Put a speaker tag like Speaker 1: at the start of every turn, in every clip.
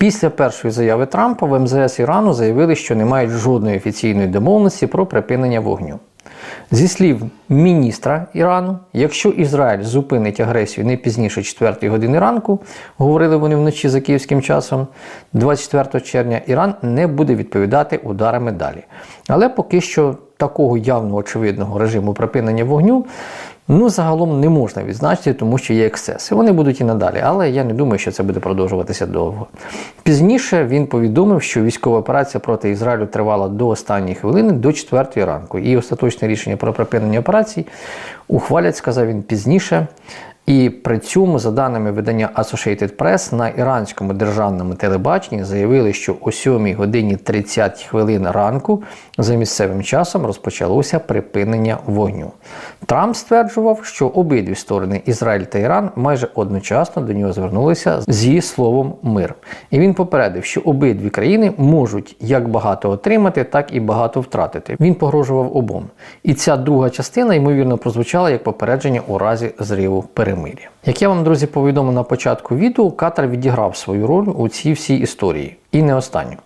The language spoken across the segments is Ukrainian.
Speaker 1: Після першої заяви Трампа в МЗС Ірану заявили, що не мають жодної офіційної домовленості про припинення вогню. Зі слів міністра Ірану, якщо Ізраїль зупинить агресію не пізніше 4 години ранку, говорили вони вночі за київським часом, 24 червня Іран не буде відповідати ударами далі. Але поки що такого явно очевидного режиму припинення вогню Ну, загалом не можна відзначити, тому що є ексцеси. Вони будуть і надалі, але я не думаю, що це буде продовжуватися довго. Пізніше він повідомив, що військова операція проти Ізраїлю тривала до останньої хвилини, до 4 ранку. І остаточне рішення про припинення операцій ухвалять, сказав він пізніше. І при цьому, за даними видання Associated Press, на іранському державному телебаченні заявили, що о 7 годині 30 хвилин ранку за місцевим часом розпочалося припинення вогню. Трамп стверджував, що обидві сторони Ізраїль та Іран майже одночасно до нього звернулися зі словом мир. І він попередив, що обидві країни можуть як багато отримати, так і багато втратити. Він погрожував обом. І ця друга частина, ймовірно, прозвучала як попередження у разі зриву перемир'я. Як я вам, друзі, повідомив на початку відео, Катар відіграв свою роль у цій всій історії. І не останню.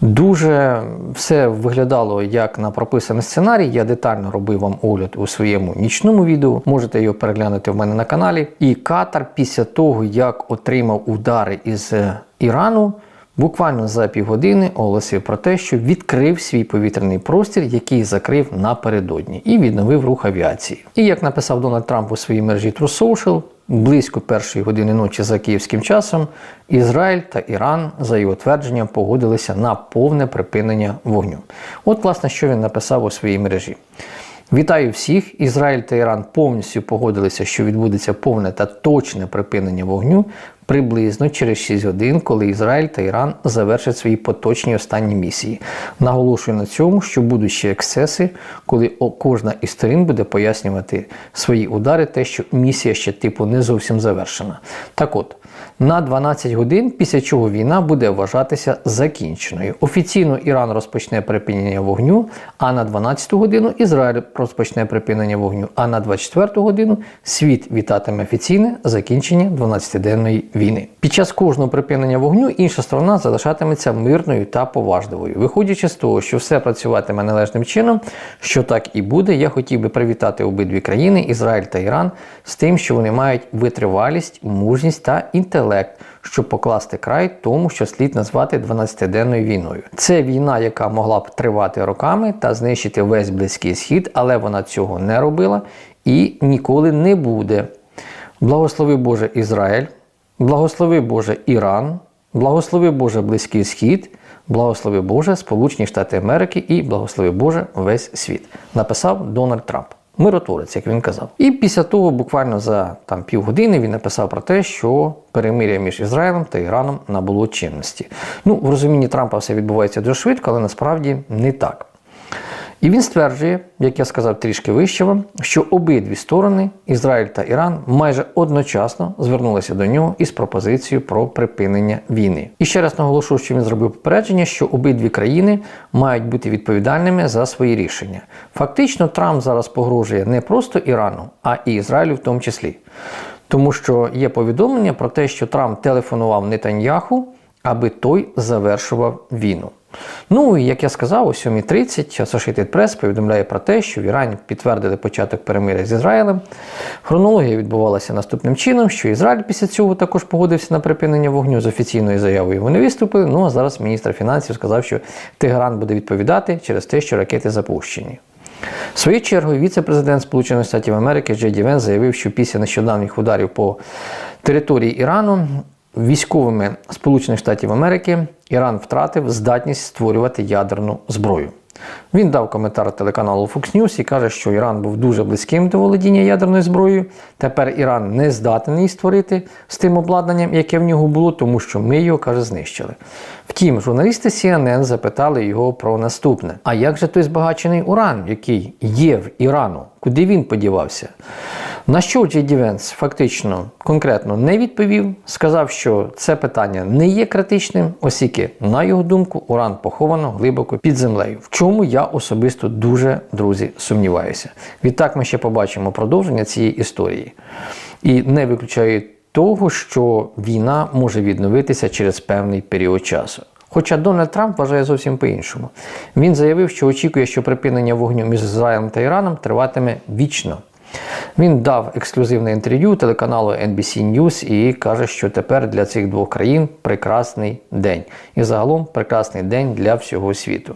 Speaker 1: Дуже все виглядало як на прописаний сценарій. Я детально робив вам огляд у своєму нічному відео. Можете його переглянути в мене на каналі. І Катар, після того, як отримав удари із е, Ірану, буквально за півгодини оголосив про те, що відкрив свій повітряний простір, який закрив напередодні, і відновив рух авіації. І як написав Дональд Трамп у своїй мережі True Social, близько першої години ночі за київським часом Ізраїль та Іран, за його твердженням, погодилися на повне припинення вогню. От, власне, що він написав у своїй мережі. Вітаю всіх! Ізраїль та Іран повністю погодилися, що відбудеться повне та точне припинення вогню приблизно через 6 годин, коли Ізраїль та Іран завершать свої поточні останні місії. Наголошую на цьому, що будуть ще ексцеси, коли кожна із сторін буде пояснювати свої удари, те, що місія ще типу не зовсім завершена. Так от. На 12 годин, після чого війна буде вважатися закінченою. Офіційно Іран розпочне припинення вогню, а на 12 годину Ізраїль розпочне припинення вогню, а на 24 годину світ вітатиме офіційне закінчення 12-денної війни. Під час кожного припинення вогню інша сторона залишатиметься мирною та поважливою. Виходячи з того, що все працюватиме належним чином, що так і буде, я хотів би привітати обидві країни, Ізраїль та Іран, з тим, що вони мають витривалість, мужність та інтелект. Щоб покласти край тому, що слід назвати 12-денною війною. Це війна, яка могла б тривати роками та знищити весь близький схід, але вона цього не робила і ніколи не буде. Благослови Боже Ізраїль. Благослови Боже Іран, благослови Боже Близький Схід, благослови Боже Сполучені Штати Америки і благослови Боже весь світ. Написав Дональд Трамп. Миротворець, як він казав. І після того, буквально за там півгодини, він написав про те, що перемир'я між Ізраїлем та Іраном набуло чинності. Ну, в розумінні Трампа все відбувається дуже швидко, але насправді не так. І він стверджує, як я сказав трішки вище вам, що обидві сторони, Ізраїль та Іран, майже одночасно звернулися до нього із пропозицією про припинення війни. І ще раз наголошую, що він зробив попередження, що обидві країни мають бути відповідальними за свої рішення. Фактично, Трамп зараз погрожує не просто Ірану, а і Ізраїлю в тому числі. Тому що є повідомлення про те, що Трамп телефонував Нетаньяху, аби той завершував війну. Ну і як я сказав, о 7.30 Associated Press повідомляє про те, що в Ірані підтвердили початок перемиря з Ізраїлем. Хронологія відбувалася наступним чином, що Ізраїль після цього також погодився на припинення вогню з офіційною заявою. Вони виступили. Ну а зараз міністр фінансів сказав, що Тегеран буде відповідати через те, що ракети запущені. В свою чергу, віце-президент Сполучених Штатів Америки Джей Ді Вен заявив, що після нещодавніх ударів по території Ірану військовими Сполучених Штатів Америки Іран втратив здатність створювати ядерну зброю. Він дав коментар телеканалу Fox News і каже, що Іран був дуже близьким до володіння ядерною зброєю. Тепер Іран не здатний її створити з тим обладнанням, яке в нього було, тому що ми його каже знищили. Втім, журналісти CNN запитали його про наступне: а як же той збагачений уран, який є в Ірану? Куди він подівався? На що Джей Дівенс фактично конкретно не відповів, сказав, що це питання не є критичним, оскільки, на його думку, уран поховано глибоко під землею, в чому я особисто дуже, друзі, сумніваюся. Відтак ми ще побачимо продовження цієї історії. І не виключаю того, що війна може відновитися через певний період часу. Хоча Дональд Трамп вважає зовсім по-іншому. Він заявив, що очікує, що припинення вогню між Ізраїлем та Іраном триватиме вічно. Він дав ексклюзивне інтерв'ю телеканалу NBC News і каже, що тепер для цих двох країн прекрасний день. І загалом прекрасний день для всього світу.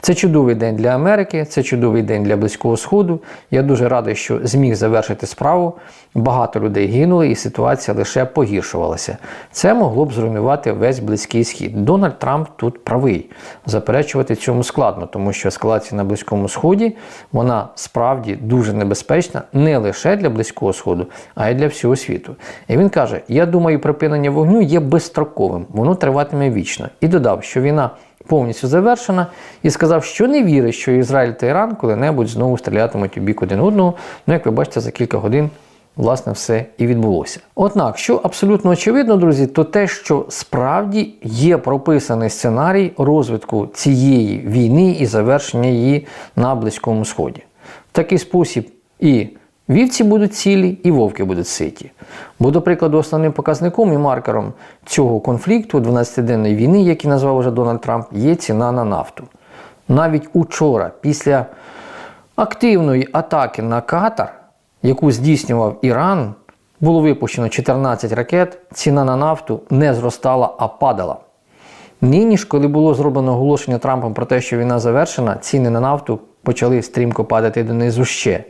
Speaker 1: Це чудовий день для Америки, це чудовий день для Близького Сходу. Я дуже радий, що зміг завершити справу. Багато людей гинули, і ситуація лише погіршувалася. Це могло б зруйнувати весь близький схід. Дональд Трамп тут правий. Заперечувати цьому складно, тому що ескалація на Близькому Сході вона справді дуже небезпечна не лише для Близького Сходу, а й для всього світу. І він каже: Я думаю, припинення вогню є безстроковим, воно триватиме вічно. І додав, що війна. Повністю завершена і сказав, що не вірить, що Ізраїль та Іран коли-небудь знову стрілятимуть у бік один одного. Ну, як ви бачите, за кілька годин власне все і відбулося. Однак, що абсолютно очевидно, друзі, то те, що справді є прописаний сценарій розвитку цієї війни і завершення її на Близькому Сході. В такий спосіб і вівці будуть цілі, і вовки будуть ситі. Бо, до прикладу, основним показником і маркером цього конфлікту 12-денної війни, який назвав уже Дональд Трамп, є ціна на нафту. Навіть учора, після активної атаки на Катар, яку здійснював Іран, було випущено 14 ракет, ціна на нафту не зростала, а падала. Нині ж, коли було зроблено оголошення Трампом про те, що війна завершена, ціни на нафту почали стрімко падати донизу ще.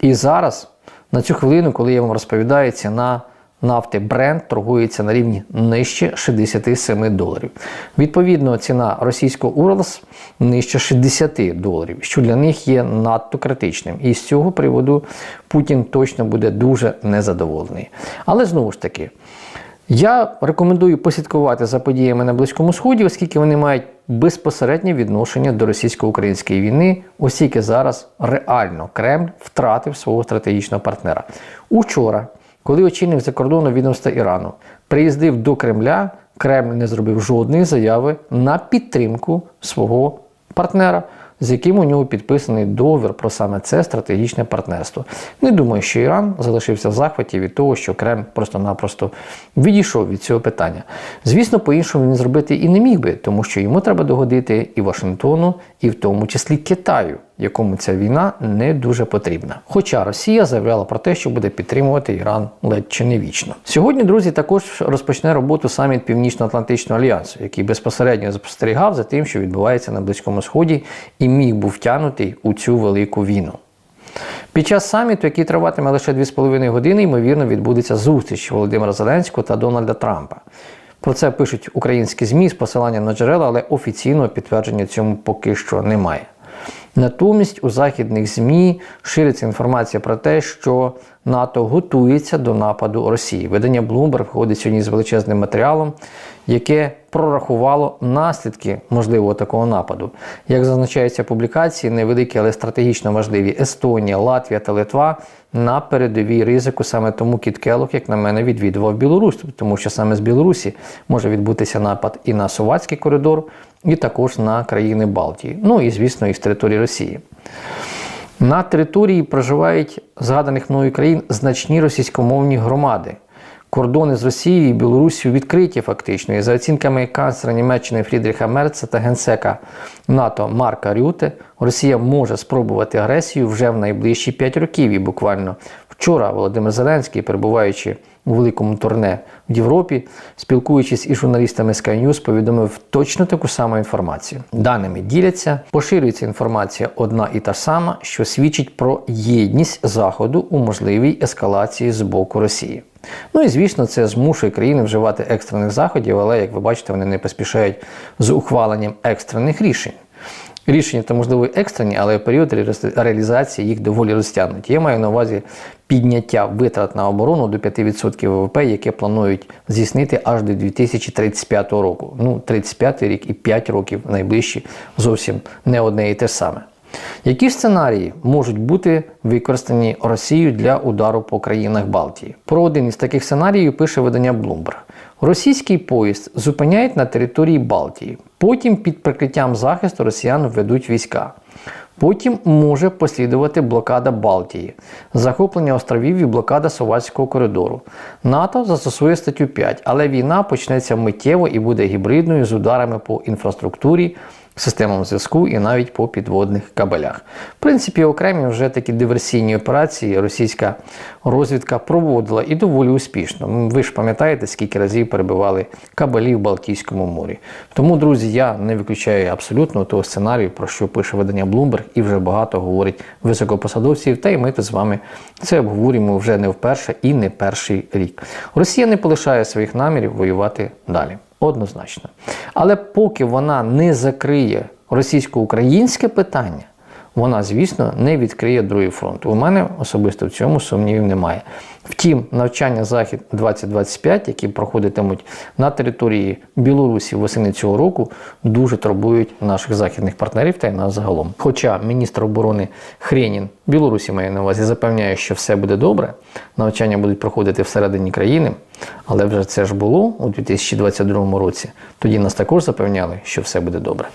Speaker 1: І зараз, на цю хвилину, коли я вам розповідаю, ціна нафти Brent торгується на рівні нижче 67 доларів. Відповідно, ціна російського Уралс нижче 60 доларів, що для них є надто критичним. І з цього приводу Путін точно буде дуже незадоволений. Але знову ж таки. Я рекомендую послідкувати за подіями на Близькому Сході, оскільки вони мають безпосереднє відношення до російсько-української війни, оскільки зараз реально Кремль втратив свого стратегічного партнера. Учора, коли очільник закордонного відомства Ірану приїздив до Кремля, Кремль не зробив жодної заяви на підтримку свого партнера з яким у нього підписаний договір про саме це стратегічне партнерство. Не думаю, що Іран залишився в захваті від того, що Кремль просто-напросто відійшов від цього питання. Звісно, по-іншому він зробити і не міг би, тому що йому треба догодити і Вашингтону, і в тому числі Китаю якому ця війна не дуже потрібна. Хоча Росія заявляла про те, що буде підтримувати Іран ледь чи не вічно. Сьогодні, друзі, також розпочне роботу саміт Північно-Атлантичного альянсу, який безпосередньо спостерігав за тим, що відбувається на Близькому Сході, і міг був втягнутий у цю велику війну. Під час саміту, який триватиме лише 2,5 години, ймовірно, відбудеться зустріч Володимира Зеленського та Дональда Трампа. Про це пишуть українські ЗМІ з посиланням на джерела, але офіційного підтвердження цьому поки що немає. Натомість у західних ЗМІ шириться інформація про те, що НАТО готується до нападу Росії. Видання Bloomberg входить сьогодні з величезним матеріалом, яке прорахувало наслідки можливого такого нападу. Як зазначається публікації, невеликі, але стратегічно важливі Естонія, Латвія та Литва на передовій ризику саме тому Кіт Келлог, як на мене, відвідував Білорусь, тому що саме з Білорусі може відбутися напад і на Суватський коридор, і також на країни Балтії. Ну і, звісно, і з території Росії. На території проживають згаданих мною країн значні російськомовні громади. Кордони з Росією і Білорусією відкриті фактично. І за оцінками канцлера Німеччини Фрідріха Мерца та генсека НАТО Марка Рюте, Росія може спробувати агресію вже в найближчі 5 років. І буквально вчора Володимир Зеленський, перебуваючи у великому турне в Європі, спілкуючись із журналістами Sky News, повідомив точно таку саму інформацію. Даними діляться, поширюється інформація одна і та сама, що свідчить про єдність Заходу у можливій ескалації з боку Росії. Ну і звісно, це змушує країни вживати екстрених заходів, але як ви бачите, вони не поспішають з ухваленням екстрених рішень. Рішення то можливо екстрені, але період реалізації їх доволі розтягнуті. Я маю на увазі підняття витрат на оборону до 5% ВВП, яке планують здійснити аж до 2035 року. Ну, 35 рік і 5 років найближчі зовсім не одне і те ж саме. Які сценарії можуть бути використані Росією для удару по країнах Балтії? Про один із таких сценаріїв пише видання Bloomberg. Російський поїзд зупиняють на території Балтії. Потім під прикриттям захисту росіян введуть війська. Потім може послідувати блокада Балтії, захоплення островів і блокада Словацького коридору. НАТО застосує статтю 5, але війна почнеться миттєво і буде гібридною з ударами по інфраструктурі, системам зв'язку і навіть по підводних кабелях. В принципі, окремі вже такі диверсійні операції російська розвідка проводила і доволі успішно. Ви ж пам'ятаєте, скільки разів перебивали кабелі в Балтійському морі. Тому, друзі, я не виключаю абсолютно того сценарію, про що пише видання Bloomberg, і вже багато говорить високопосадовців. Та й ми з вами це обговорюємо вже не вперше і не перший рік. Росія не полишає своїх намірів воювати далі. Однозначно. Але поки вона не закриє російсько-українське питання, вона, звісно, не відкриє другий фронт. У мене особисто в цьому сумнівів немає. Втім, навчання Захід 2025, які проходитимуть на території Білорусі восени цього року, дуже турбують наших західних партнерів та й нас загалом. Хоча міністр оборони Хренін Білорусі має на увазі запевняє, що все буде добре, навчання будуть проходити всередині країни, але вже це ж було у 2022 році. Тоді нас також запевняли, що все буде добре.